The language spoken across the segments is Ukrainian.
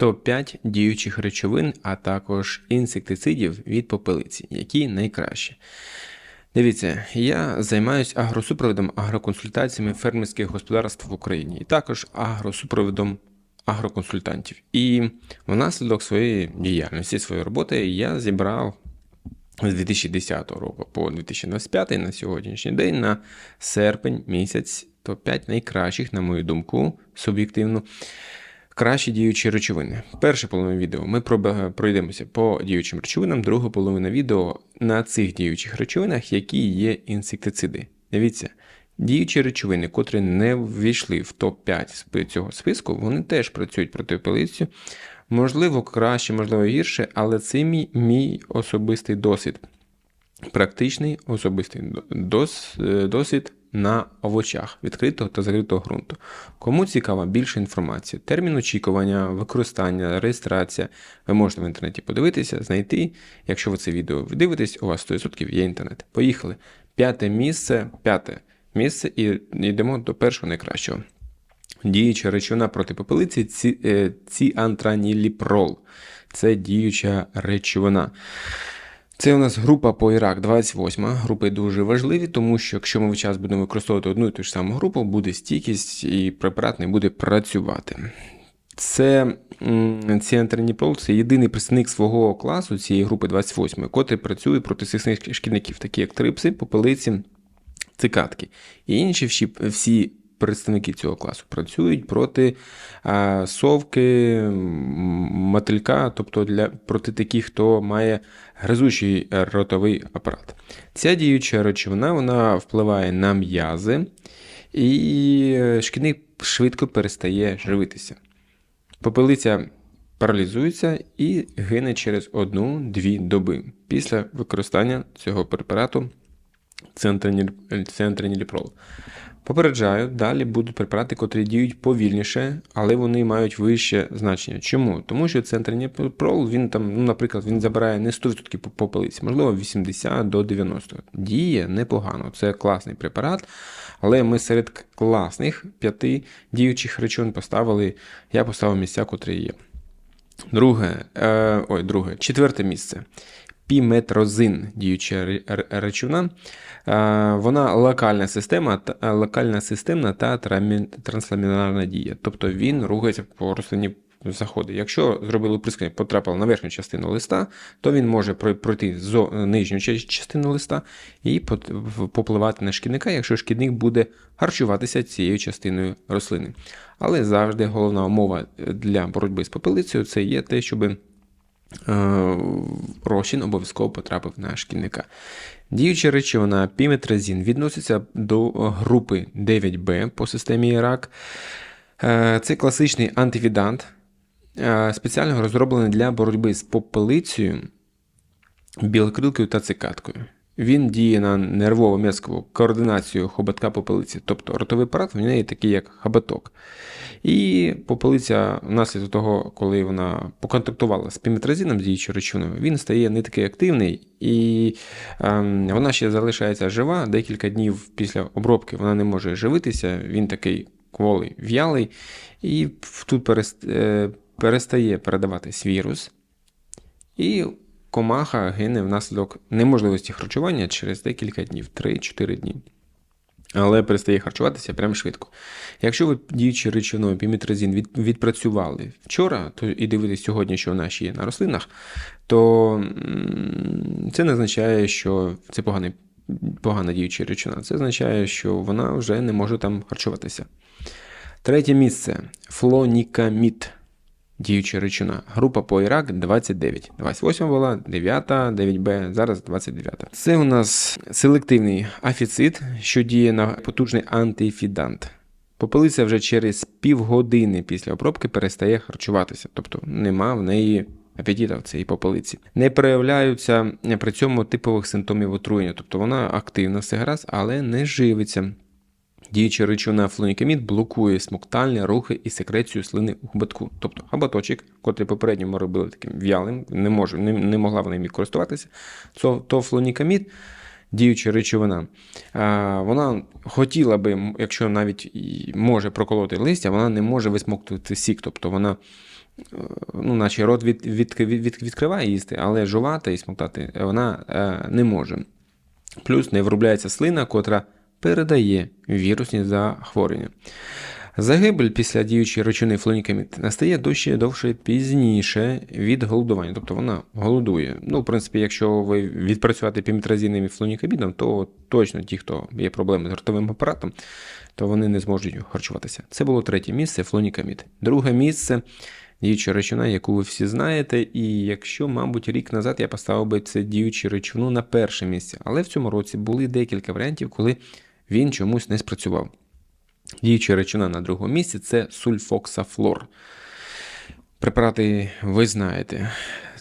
Топ-5 діючих речовин, а також інсектицидів від попелиці, які найкращі. Дивіться, я займаюся агросупроводом, агроконсультаціями фермерських господарств в Україні і також агросупроводом агроконсультантів. І внаслідок своєї діяльності, своєї роботи я зібрав з 2010 року по 2025 на сьогоднішній день на серпень місяць топ-5 найкращих, на мою думку, суб'єктивно. Кращі діючі речовини. Перша половина відео ми пройдемося по діючим речовинам, друга половина відео на цих діючих речовинах, які є інсектициди. Дивіться, діючі речовини, котрі не ввійшли в топ-5 з цього списку, вони теж працюють проти пилицю. Можливо, краще, можливо, гірше, але це мій, мій особистий досвід. Практичний особистий е, досвід на овочах відкритого та закритого ґрунту. Кому цікава більше інформації, термін очікування, використання, реєстрація, ви можете в інтернеті подивитися, знайти. Якщо ви це відео дивитесь, у вас 100% є інтернет. Поїхали. П'яте місце, п'яте місце, і йдемо до першого найкращого. Діюча речовина проти попелиці ці, е, ціантраніліпрол. Це діюча речовина. Це у нас група по Ірак 28. Групи дуже важливі, тому що якщо ми весь час будемо використовувати одну і ту ж саму групу, буде стійкість і препарат не буде працювати. Це ціантерніпрол це єдиний представник свого класу цієї групи 28, котрий працює проти сисних шкідників, такі як трипси, попелиці, цикатки. І інші всі представники цього класу працюють проти а, совки, мотилька, тобто для, проти таких, хто має гризучий ротовий апарат. Ця діюча речовина вона впливає на м'язи, і шкідник швидко перестає живитися. Попелиця паралізується і гине через одну-дві доби після використання цього препарату центреніліпрол. Попереджаю, далі будуть препарати, котрі діють повільніше, але вони мають вище значення. Чому? Тому що центреніліпрол, він там, ну, наприклад, він забирає не 100% попелиці, можливо, 80 до 90. Діє непогано. Це класний препарат, але ми серед класних п'яти діючих речовин поставили, я поставив місця, котрі є. Друге, е, ой, друге, четверте місце. Піметрозин, діюча ре- речовина. Е, Вона локальна система, локальна системна та трансламінарна дія. Тобто він рухається по рослині заходи. Якщо зробили прискання, потрапило на верхню частину листа, то він може пройти з нижню ча- частину листа і попливати на шкідника, якщо шкідник буде харчуватися цією частиною рослини. Але завжди головна умова для боротьби з попелицею це є те, щоб Е, розчин обов'язково потрапив на шкільника. Діюча речовина піметразін відноситься до групи 9Б по системі ІРАК. Е, Це класичний антивідант, е, спеціально розроблений для боротьби з попелицею, білокрилкою та цикаткою. Він діє на нервово м'язкову координацію хоботка попелиці, тобто ротовий апарат в неї такий, як хоботок. І попелиця, внаслідок того, коли вона поконтактувала з піметразином, з діючою речовиною, він стає не такий активний, і ем, вона ще залишається жива. Декілька днів після обробки вона не може живитися, він такий кволий, в'ялий, і тут е, перестає передаватись вірус. І комаха гине внаслідок неможливості харчування через декілька днів, 3-4 дні. Але перестає харчуватися прямо швидко. Якщо ви діючи речовиною піметразин від, відпрацювали вчора, то і дивитесь сьогодні, що в нас ще є на рослинах, то це не означає, що це поганий, погана діюча речовина. Це означає, що вона вже не може там харчуватися. Третє місце флонікамід. Діюча речовина. Група по Ірак 29. 28 була, 9, 9Б, зараз 29. Це у нас селективний афіцид, що діє на потужний антифідант. Попелиця вже через півгодини після обробки перестає харчуватися, тобто нема в неї апетита в цій попелиці. Не проявляються при цьому типових симптомів отруєння, тобто вона активна все гаразд, але не живиться. Діюча речовина флонікамід блокує смоктальні рухи і секрецію слини у хоботку. Тобто хоботочок, котрий попередньо ми робили таким в'ялим, не, може, не, не могла вона ним користуватися, то, то флонікамід, діюча речовина, а, вона хотіла би, якщо навіть може проколоти листя, вона не може висмоктувати сік, тобто вона ну, наче рот від, від, від, відкриває їсти, але жувати і смоктати вона е, не може. Плюс не виробляється слина, котра передає вірусні захворювання. Загибель після діючої речовини флонікамід настає дужче довше пізніше від голодування, тобто вона голодує. Ну, в принципі, якщо ви відпрацювати пімітразійним флонікамідом, то точно ті, хто є проблеми з ротовим апаратом, то вони не зможуть харчуватися. Це було третє місце флонікамід. Друге місце діюча речовина, яку ви всі знаєте. І якщо, мабуть, рік назад я поставив би це діючу речовину на перше місце, але в цьому році були декілька варіантів, коли він чомусь не спрацював. Діюча речовина на другому місці це сульфоксафлор. Препарати ви знаєте.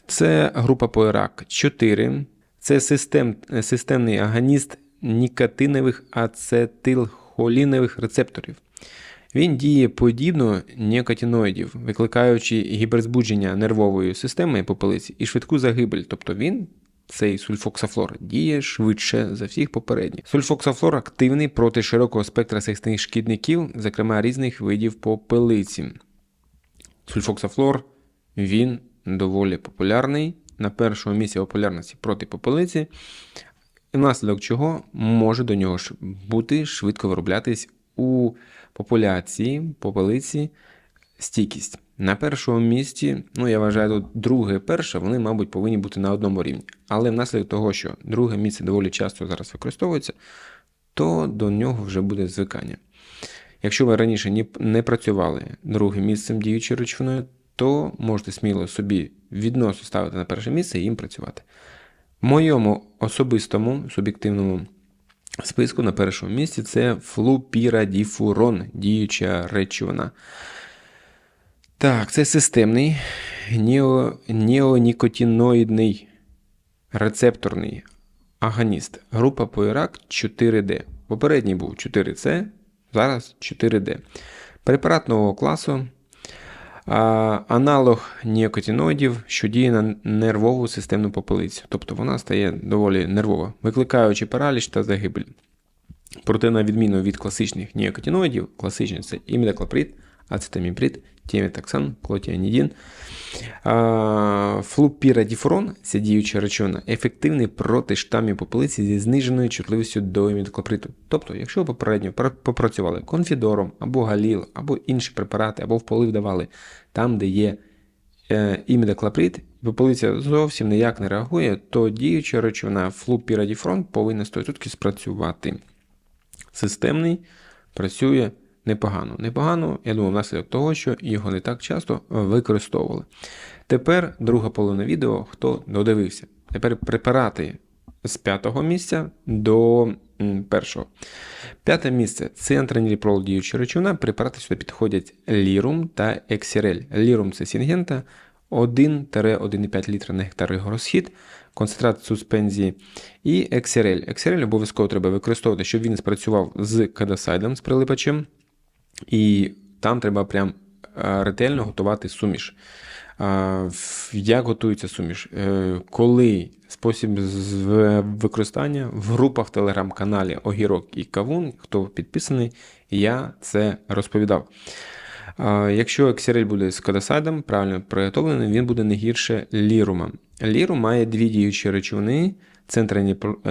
Це група ПОЕРАК 4. Це систем, системний аганіст нікотинових ацетилхолінових рецепторів. Він діє подібно нікотиноїдів, викликаючи гіперзбудження нервової системи попелиці і швидку загибель. Тобто він, цей сульфоксафлор, діє швидше за всіх попередніх. Сульфоксафлор активний проти широкого спектра сексних шкідників, зокрема різних видів попелиці. Сульфоксафлор він доволі популярний. На першому місці популярності проти попелиці, внаслідок чого може до нього бути швидко вироблятись у популяції попелиці стійкість. На першому місці, ну я вважаю, тут друге перше, вони, мабуть, повинні бути на одному рівні. Але внаслідок того, що друге місце доволі часто зараз використовується, то до нього вже буде звикання. Якщо ви раніше не працювали другим місцем діючою речовиною, то можете сміло собі відносно ставити на перше місце і їм працювати. В моєму особистому суб'єктивному списку на першому місці це флупірадіфурон, діюча речовина. Так, це системний нео, неонікотиноїдний рецепторний аганіст. Група поірак 4D. Попередній був 4C, зараз 4D. Препарат нового класу. Аналог ніокотиноїдів, що діє на нервову системну попелицю, тобто вона стає доволі нервова, викликаючи параліч та загибель. Проте, на відміну від класичних ніокотиноїдів, класичні це імідаклоприд, ацетаміприд, тіметаксан, клотіанідін. Флупірадіфурон, ця діюча речовина, ефективний проти штамів попелиці зі зниженою чутливістю до імідаклоприту. Тобто, якщо ви попередньо попрацювали конфідором, або галіл, або інші препарати, або в полив давали там, де є е, імідаклоприд, попелиця зовсім ніяк не реагує, то діюча речовина флупірадіфрон повинна 100% спрацювати. Системний працює непогано. Непогано, я думаю, внаслідок того, що його не так часто використовували. Тепер друга половина відео, хто додивився. Тепер препарати з п'ятого місця до першого. П'яте місце це антраніліпрол діюча речовина. Препарати сюди підходять лірум та ексірель. Лірум це сінгента 1-1,5 літра на гектар його розхід, концентрат суспензії і ексірель. Ексірель обов'язково треба використовувати, щоб він спрацював з кадасайдом, з прилипачем. І там треба прям е, ретельно готувати суміш. Як готується суміш? Е, коли спосіб використання в групах телеграм-каналі Огірок і Кавун, хто підписаний, я це розповідав. Якщо ексерель буде з кадасайдом, правильно приготовлений, він буде не гірше лірума. Лірум має дві діючі речовини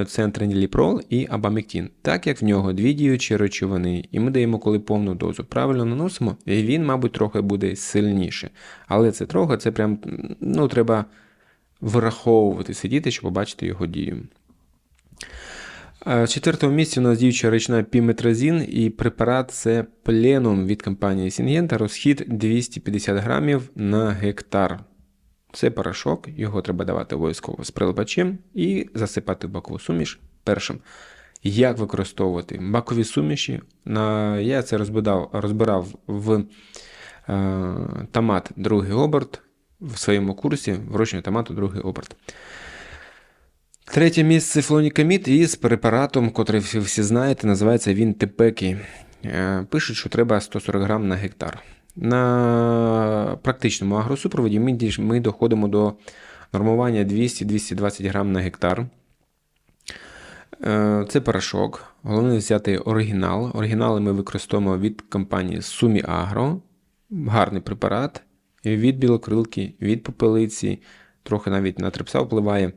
центреніліпрол і абамектин, так як в нього дві діючі речовини, і ми даємо коли повну дозу. Правильно наносимо, і він, мабуть, трохи буде сильніше. Але це трохи, це прям ну, треба враховувати, сидіти, щоб побачити його дію. В четвертому місці у нас діюча речна піметразін і препарат це пленум від компанії Сінгента, розхід 250 грамів на гектар. Це порошок, його треба давати обов'язково з прилипачем і засипати в бакову суміш першим. Як використовувати бакові суміші? Я це розбирав розбирав в е, томат другий оберт в своєму курсі врощення томату другий оберт. Третє місце флонікамід із препаратом, котрий всі знаєте, називається він Тепекі. Е, пишуть, що треба 140 грам на гектар. На практичному агросупроводі ми ми доходимо до нормування 200-220 грам на гектар. Е, це порошок. Головне взяти оригінал. Оригінали ми використовуємо від компанії Sumi Agro. Гарний препарат. від білокрилки, від попелиці, трохи навіть на трипса впливає.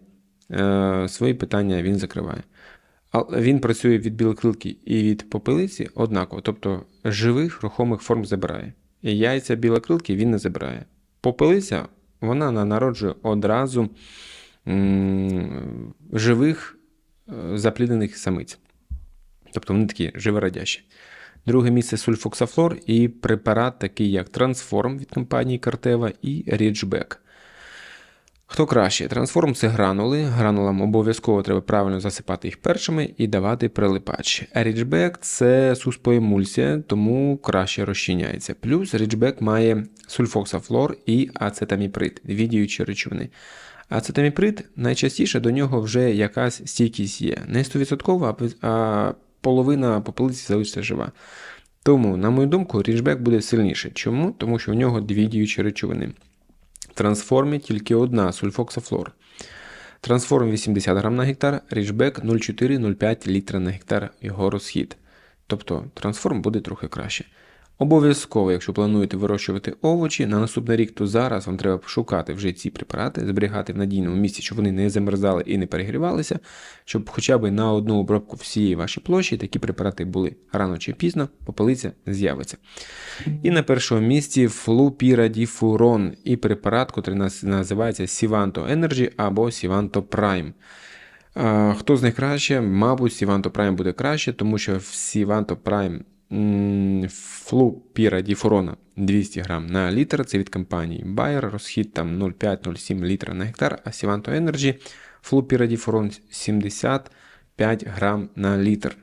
Е, свої питання він закриває. Він працює від білокрилки і від попелиці однаково, тобто живих рухомих форм забирає. Яйця білокрилки він не забирає. Попелиця вона народжує одразу живих е, запліднених самиць. Тобто вони такі живородящі. Друге місце сульфоксафлор і препарат, такий як Трансформ від компанії Картева і Ріджбек. Хто краще? Трансформ це гранули. Гранулам обов'язково треба правильно засипати їх першими і давати прилипач. Річбек це суспоемульсія, тому краще розчиняється. Плюс річбек має сульфоксафлор і ацетаміприд, дві діючі речовини. Ацетаміприд найчастіше до нього вже якась стійкість є. Не 100%, а- половина попелиці залишиться жива. Тому, на мою думку, річбек буде сильніше. Чому? Тому що в нього дві діючі речовини. В трансформі тільки одна сульфоксафлор. Трансформ 80 грам на гектар, річбек 0,4-0,5 літра на гектар його розхід. Тобто трансформ буде трохи краще. Обов'язково, якщо плануєте вирощувати овочі на наступний рік, то зараз вам треба шукати вже ці препарати, зберігати в надійному місці, щоб вони не замерзали і не перегрівалися, щоб хоча б на одну обробку всієї вашої площі такі препарати були рано чи пізно, попелиця з'явиться. І на першому місці флупірадіфурон і препарат, який називається Sivanto Energy або Sivanto Prime. Хто з них краще? Мабуть, Sivanto Prime буде краще, тому що в Sivanto Prime м, флупірадіфурона 200 грам на літр, це від компанії Bayer, розхід там 0,5-0,7 літра на гектар, а Sivanto Energy флупірадіфурон 75 грам на літр.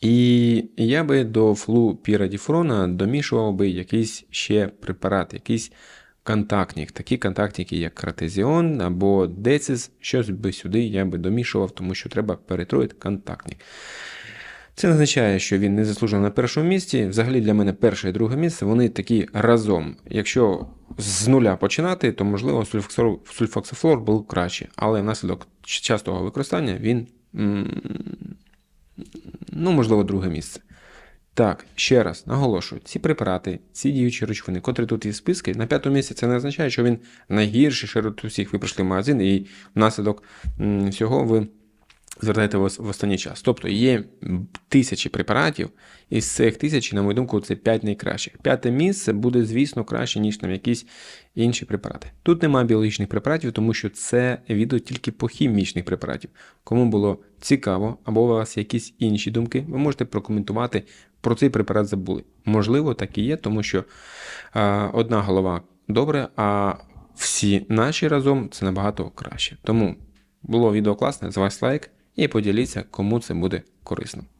І я би до флупірадіфурона домішував би якийсь ще препарат, якийсь контактник, такі контактники, як кратезіон або децис, щось би сюди я би домішував, тому що треба перетроїти контактник. Це не означає, що він не заслужив на першому місці. Взагалі для мене перше і друге місце вони такі разом. Якщо з нуля починати, то можливо сульфоксофлор був краще, але внаслідок частого використання він, ну, можливо, друге місце. Так, ще раз наголошую, ці препарати, ці діючі речовини, котрі тут є списки, на п'ятому місці це не означає, що він найгірший серед усіх. Ви прийшли в магазин і внаслідок всього ви звертаєте в, в останній час. Тобто є тисячі препаратів, і з цих тисячі, на мою думку, це 5 найкращих. П'яте місце буде, звісно, краще, ніж там якісь інші препарати. Тут немає біологічних препаратів, тому що це відео тільки по хімічних препаратів. Кому було цікаво, або у вас якісь інші думки, ви можете прокоментувати про цей препарат забули. Можливо, так і є, тому що а, одна голова добре, а всі наші разом це набагато краще. Тому було відео класне, з вас лайк і поділіться, кому це буде корисно.